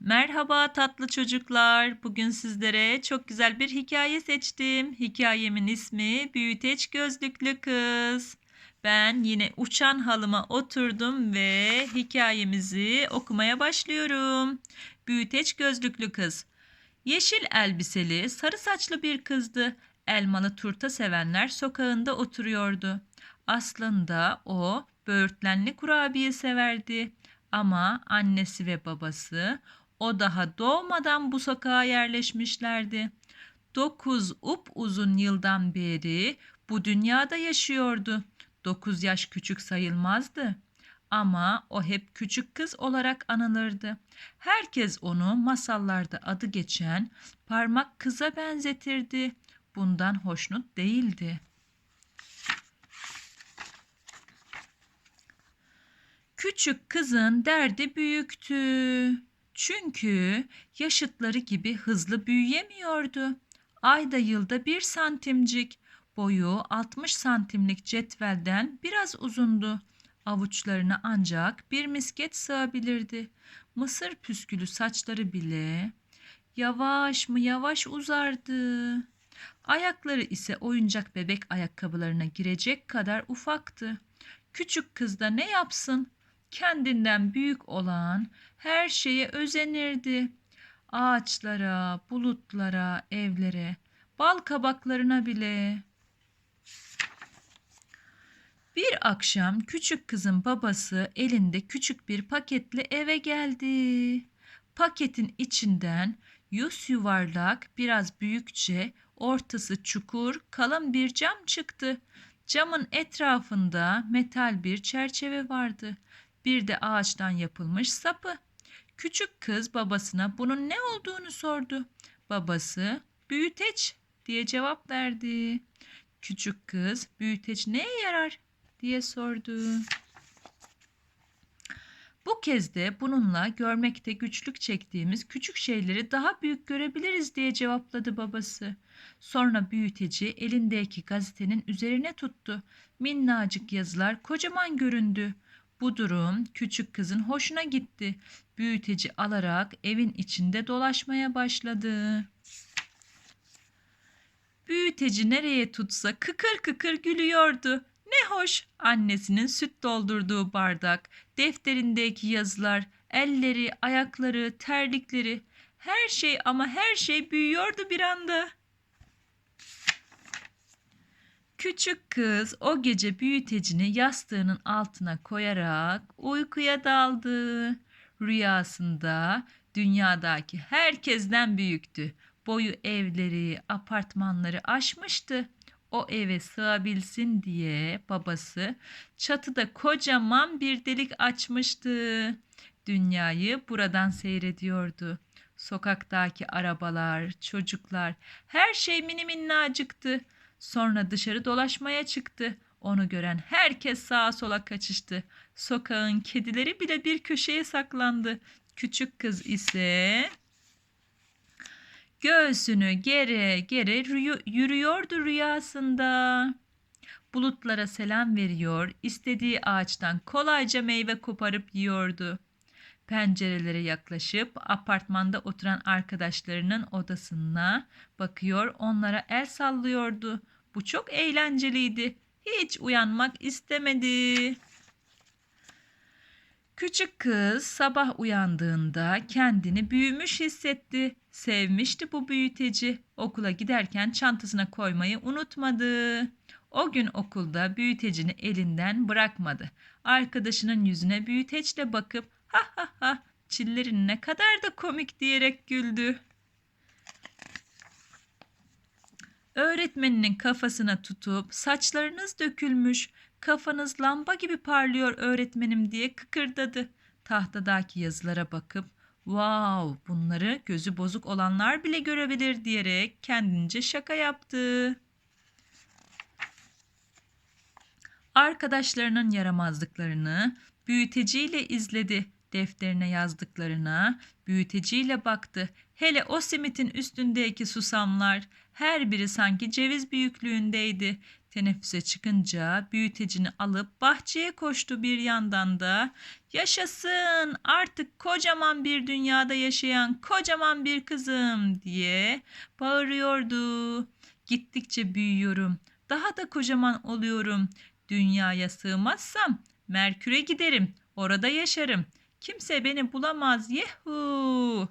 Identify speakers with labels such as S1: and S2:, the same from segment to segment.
S1: Merhaba tatlı çocuklar. Bugün sizlere çok güzel bir hikaye seçtim. Hikayemin ismi Büyüteç Gözlüklü Kız. Ben yine uçan halıma oturdum ve hikayemizi okumaya başlıyorum. Büyüteç Gözlüklü Kız. Yeşil elbiseli, sarı saçlı bir kızdı. Elmalı turta sevenler sokağında oturuyordu. Aslında o böğürtlenli kurabiye severdi. Ama annesi ve babası o daha doğmadan bu sokağa yerleşmişlerdi. Dokuz up uzun yıldan beri bu dünyada yaşıyordu. Dokuz yaş küçük sayılmazdı. Ama o hep küçük kız olarak anılırdı. Herkes onu masallarda adı geçen parmak kıza benzetirdi. Bundan hoşnut değildi. Küçük kızın derdi büyüktü. Çünkü yaşıtları gibi hızlı büyüyemiyordu. Ayda yılda bir santimcik, boyu 60 santimlik cetvelden biraz uzundu. Avuçlarına ancak bir misket sığabilirdi. Mısır püskülü saçları bile yavaş mı yavaş uzardı. Ayakları ise oyuncak bebek ayakkabılarına girecek kadar ufaktı. Küçük kız da ne yapsın? Kendinden büyük olan her şeye özenirdi. Ağaçlara, bulutlara, evlere, bal kabaklarına bile. Bir akşam küçük kızın babası elinde küçük bir paketle eve geldi. Paketin içinden yüz yuvarlak, biraz büyükçe, ortası çukur, kalın bir cam çıktı. Camın etrafında metal bir çerçeve vardı. Bir de ağaçtan yapılmış sapı. Küçük kız babasına bunun ne olduğunu sordu. Babası büyüteç diye cevap verdi. Küçük kız büyüteç neye yarar diye sordu. Bu kez de bununla görmekte güçlük çektiğimiz küçük şeyleri daha büyük görebiliriz diye cevapladı babası. Sonra büyüteci elindeki gazetenin üzerine tuttu. Minnacık yazılar kocaman göründü. Bu durum küçük kızın hoşuna gitti. Büyüteci alarak evin içinde dolaşmaya başladı. Büyüteci nereye tutsa kıkır kıkır gülüyordu. Ne hoş annesinin süt doldurduğu bardak, defterindeki yazılar, elleri, ayakları, terlikleri, her şey ama her şey büyüyordu bir anda. Küçük kız o gece büyütecini yastığının altına koyarak uykuya daldı. Rüyasında dünyadaki herkesten büyüktü. Boyu evleri, apartmanları aşmıştı. O eve sığabilsin diye babası çatıda kocaman bir delik açmıştı. Dünyayı buradan seyrediyordu. Sokaktaki arabalar, çocuklar, her şey mini minnacıktı. Sonra dışarı dolaşmaya çıktı. Onu gören herkes sağa sola kaçıştı. Sokağın kedileri bile bir köşeye saklandı. Küçük kız ise göğsünü gere rüy- yürüyordu rüyasında. Bulutlara selam veriyor, istediği ağaçtan kolayca meyve koparıp yiyordu. Pencerelere yaklaşıp apartmanda oturan arkadaşlarının odasına bakıyor, onlara el sallıyordu. Bu çok eğlenceliydi. Hiç uyanmak istemedi. Küçük kız sabah uyandığında kendini büyümüş hissetti. Sevmişti bu büyüteci. Okula giderken çantasına koymayı unutmadı. O gün okulda büyütecini elinden bırakmadı. Arkadaşının yüzüne büyüteçle bakıp ha ha ha çillerin ne kadar da komik diyerek güldü. Öğretmeninin kafasına tutup saçlarınız dökülmüş, kafanız lamba gibi parlıyor öğretmenim diye kıkırdadı. Tahtadaki yazılara bakıp wow bunları gözü bozuk olanlar bile görebilir diyerek kendince şaka yaptı. Arkadaşlarının yaramazlıklarını büyüteciyle izledi. Defterine yazdıklarına büyüteciyle baktı. Hele o simitin üstündeki susamlar her biri sanki ceviz büyüklüğündeydi. Teneffüse çıkınca büyütecini alıp bahçeye koştu bir yandan da. Yaşasın artık kocaman bir dünyada yaşayan kocaman bir kızım diye bağırıyordu. Gittikçe büyüyorum. Daha da kocaman oluyorum. Dünyaya sığmazsam Merkür'e giderim. Orada yaşarım. Kimse beni bulamaz. Yehu!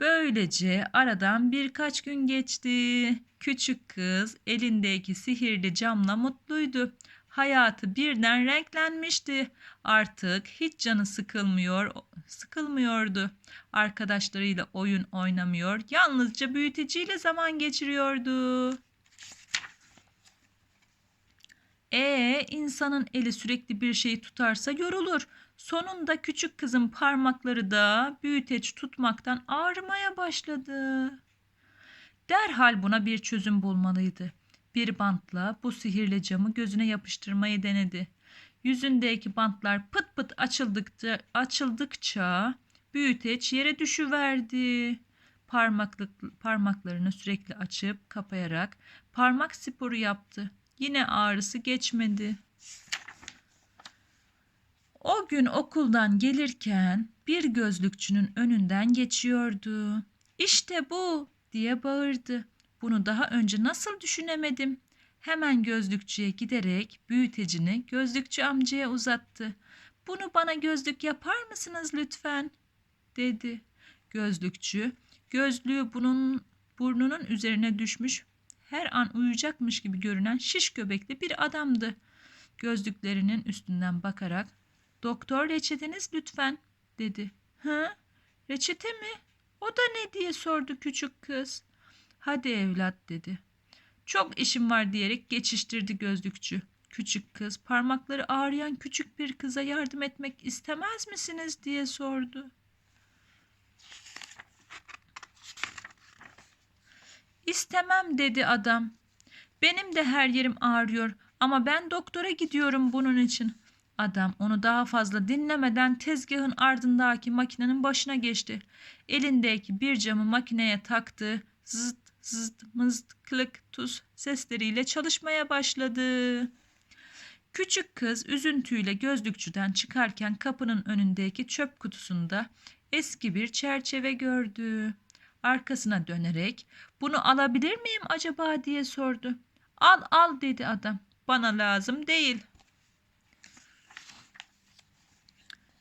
S1: Böylece aradan birkaç gün geçti. Küçük kız elindeki sihirli camla mutluydu. Hayatı birden renklenmişti. Artık hiç canı sıkılmıyor, sıkılmıyordu. Arkadaşlarıyla oyun oynamıyor, yalnızca büyüteciyle zaman geçiriyordu. E insanın eli sürekli bir şeyi tutarsa yorulur. Sonunda küçük kızın parmakları da büyüteç tutmaktan ağrımaya başladı. Derhal buna bir çözüm bulmalıydı. Bir bantla bu sihirli camı gözüne yapıştırmayı denedi. Yüzündeki bantlar pıt pıt açıldıkça, açıldıkça büyüteç yere düşüverdi. Parmaklık, parmaklarını sürekli açıp kapayarak parmak sporu yaptı. Yine ağrısı geçmedi. O gün okuldan gelirken bir gözlükçünün önünden geçiyordu. İşte bu diye bağırdı. Bunu daha önce nasıl düşünemedim? Hemen gözlükçüye giderek büyütecini gözlükçü amcaya uzattı. Bunu bana gözlük yapar mısınız lütfen? dedi. Gözlükçü gözlüğü bunun burnunun üzerine düşmüş her an uyuyacakmış gibi görünen şiş göbekli bir adamdı. Gözlüklerinin üstünden bakarak "Doktor reçeteniz lütfen." dedi. "Hı? Reçete mi? O da ne?" diye sordu küçük kız. "Hadi evlat." dedi. "Çok işim var." diyerek geçiştirdi gözlükçü. Küçük kız parmakları ağrıyan küçük bir kıza yardım etmek istemez misiniz diye sordu. İstemem dedi adam. Benim de her yerim ağrıyor ama ben doktora gidiyorum bunun için. Adam onu daha fazla dinlemeden tezgahın ardındaki makinenin başına geçti. Elindeki bir camı makineye taktı. Zıt zıt mızt klık tuz sesleriyle çalışmaya başladı. Küçük kız üzüntüyle gözlükçüden çıkarken kapının önündeki çöp kutusunda eski bir çerçeve gördü. Arkasına dönerek bunu alabilir miyim acaba diye sordu. Al al dedi adam. Bana lazım değil.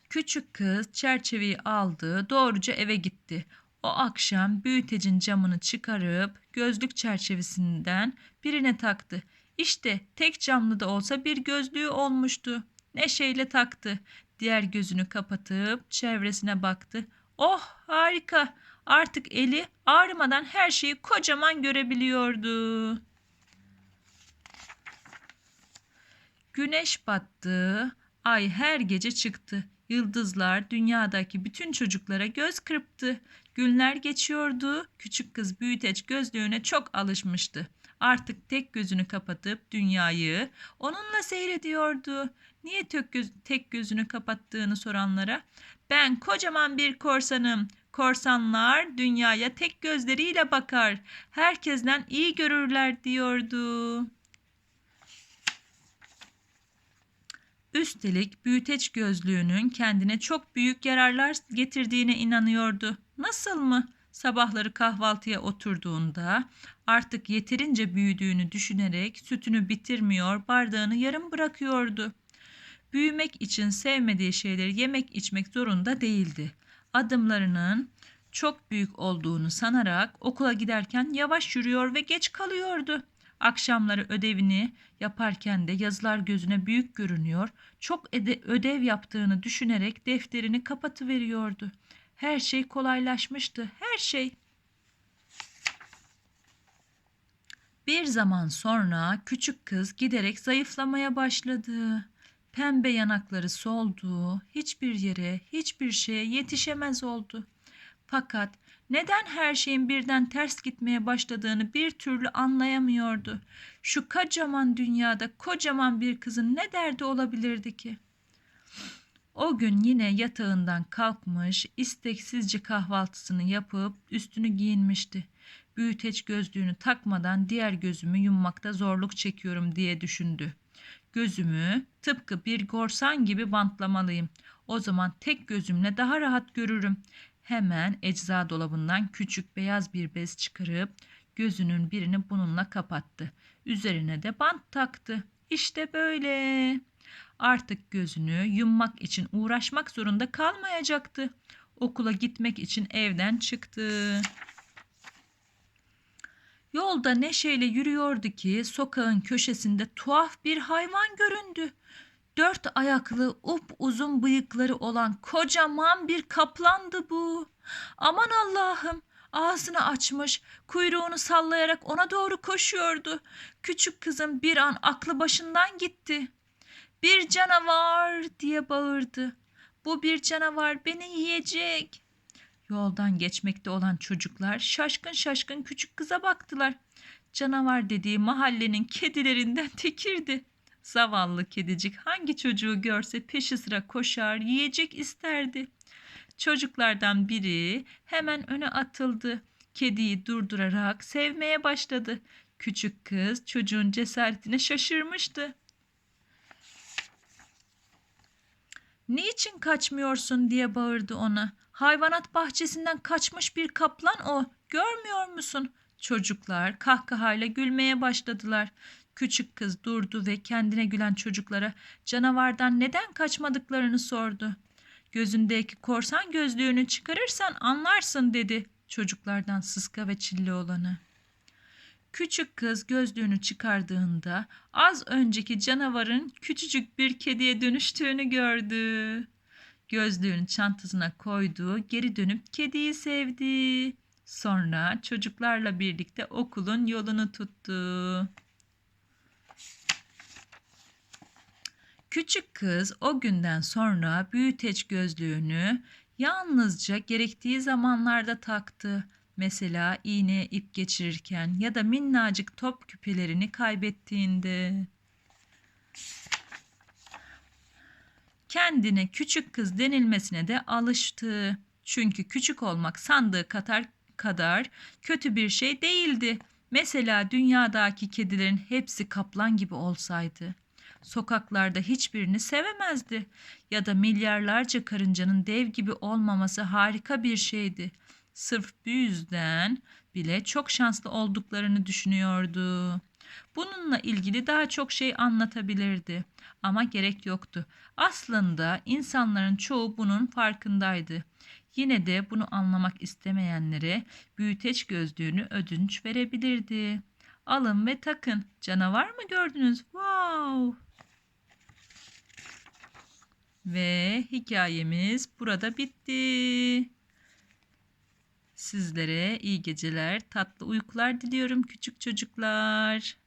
S1: Küçük kız çerçeveyi aldı, doğruca eve gitti. O akşam büyütecin camını çıkarıp gözlük çerçevesinden birine taktı. İşte tek camlı da olsa bir gözlüğü olmuştu. Neşeyle taktı. Diğer gözünü kapatıp çevresine baktı. Oh harika. Artık eli ağrımadan her şeyi kocaman görebiliyordu. Güneş battı, ay her gece çıktı. Yıldızlar dünyadaki bütün çocuklara göz kırptı. Günler geçiyordu. Küçük kız büyüteç gözlüğüne çok alışmıştı. Artık tek gözünü kapatıp dünyayı onunla seyrediyordu. Niye tek, göz, tek gözünü kapattığını soranlara ben kocaman bir korsanım. Korsanlar dünyaya tek gözleriyle bakar. Herkesten iyi görürler diyordu. Üstelik büyüteç gözlüğünün kendine çok büyük yararlar getirdiğine inanıyordu. Nasıl mı? Sabahları kahvaltıya oturduğunda artık yeterince büyüdüğünü düşünerek sütünü bitirmiyor, bardağını yarım bırakıyordu. Büyümek için sevmediği şeyleri yemek içmek zorunda değildi. Adımlarının çok büyük olduğunu sanarak okula giderken yavaş yürüyor ve geç kalıyordu. Akşamları ödevini yaparken de yazılar gözüne büyük görünüyor. Çok ödev yaptığını düşünerek defterini kapatıveriyordu. Her şey kolaylaşmıştı. Her şey. Bir zaman sonra küçük kız giderek zayıflamaya başladı. Pembe yanakları soldu. Hiçbir yere, hiçbir şeye yetişemez oldu. Fakat neden her şeyin birden ters gitmeye başladığını bir türlü anlayamıyordu. Şu kocaman dünyada kocaman bir kızın ne derdi olabilirdi ki? O gün yine yatağından kalkmış, isteksizce kahvaltısını yapıp üstünü giyinmişti. Büyüteç gözlüğünü takmadan diğer gözümü yummakta zorluk çekiyorum diye düşündü. Gözümü tıpkı bir korsan gibi bantlamalıyım. O zaman tek gözümle daha rahat görürüm. Hemen ecza dolabından küçük beyaz bir bez çıkarıp gözünün birini bununla kapattı. Üzerine de bant taktı. İşte böyle. Artık gözünü yummak için uğraşmak zorunda kalmayacaktı. Okula gitmek için evden çıktı. Yolda neşeyle yürüyordu ki sokağın köşesinde tuhaf bir hayvan göründü. Dört ayaklı up uzun bıyıkları olan kocaman bir kaplandı bu. Aman Allah'ım ağzını açmış kuyruğunu sallayarak ona doğru koşuyordu. Küçük kızım bir an aklı başından gitti. Bir canavar diye bağırdı. Bu bir canavar beni yiyecek. Yoldan geçmekte olan çocuklar şaşkın şaşkın küçük kıza baktılar. Canavar dediği mahallenin kedilerinden tekirdi. Zavallı kedicik hangi çocuğu görse peşi sıra koşar, yiyecek isterdi. Çocuklardan biri hemen öne atıldı. Kediyi durdurarak sevmeye başladı. Küçük kız çocuğun cesaretine şaşırmıştı. Niçin kaçmıyorsun diye bağırdı ona. Hayvanat bahçesinden kaçmış bir kaplan o. Görmüyor musun? Çocuklar kahkahayla gülmeye başladılar. Küçük kız durdu ve kendine gülen çocuklara canavardan neden kaçmadıklarını sordu. Gözündeki korsan gözlüğünü çıkarırsan anlarsın dedi çocuklardan sıska ve çilli olanı. Küçük kız gözlüğünü çıkardığında az önceki canavarın küçücük bir kediye dönüştüğünü gördü. Gözlüğünü çantasına koydu, geri dönüp kediyi sevdi. Sonra çocuklarla birlikte okulun yolunu tuttu. Küçük kız o günden sonra büyüteç gözlüğünü yalnızca gerektiği zamanlarda taktı. Mesela iğne ip geçirirken ya da minnacık top küpelerini kaybettiğinde. Kendine küçük kız denilmesine de alıştı. Çünkü küçük olmak sandığı kadar kadar kötü bir şey değildi. Mesela dünyadaki kedilerin hepsi kaplan gibi olsaydı sokaklarda hiçbirini sevemezdi ya da milyarlarca karıncanın dev gibi olmaması harika bir şeydi. Sırf bu yüzden bile çok şanslı olduklarını düşünüyordu. Bununla ilgili daha çok şey anlatabilirdi ama gerek yoktu. Aslında insanların çoğu bunun farkındaydı. Yine de bunu anlamak istemeyenlere büyüteç gözlüğünü ödünç verebilirdi. Alın ve takın. Canavar mı gördünüz? Wow! Ve hikayemiz burada bitti. Sizlere iyi geceler, tatlı uykular diliyorum küçük çocuklar.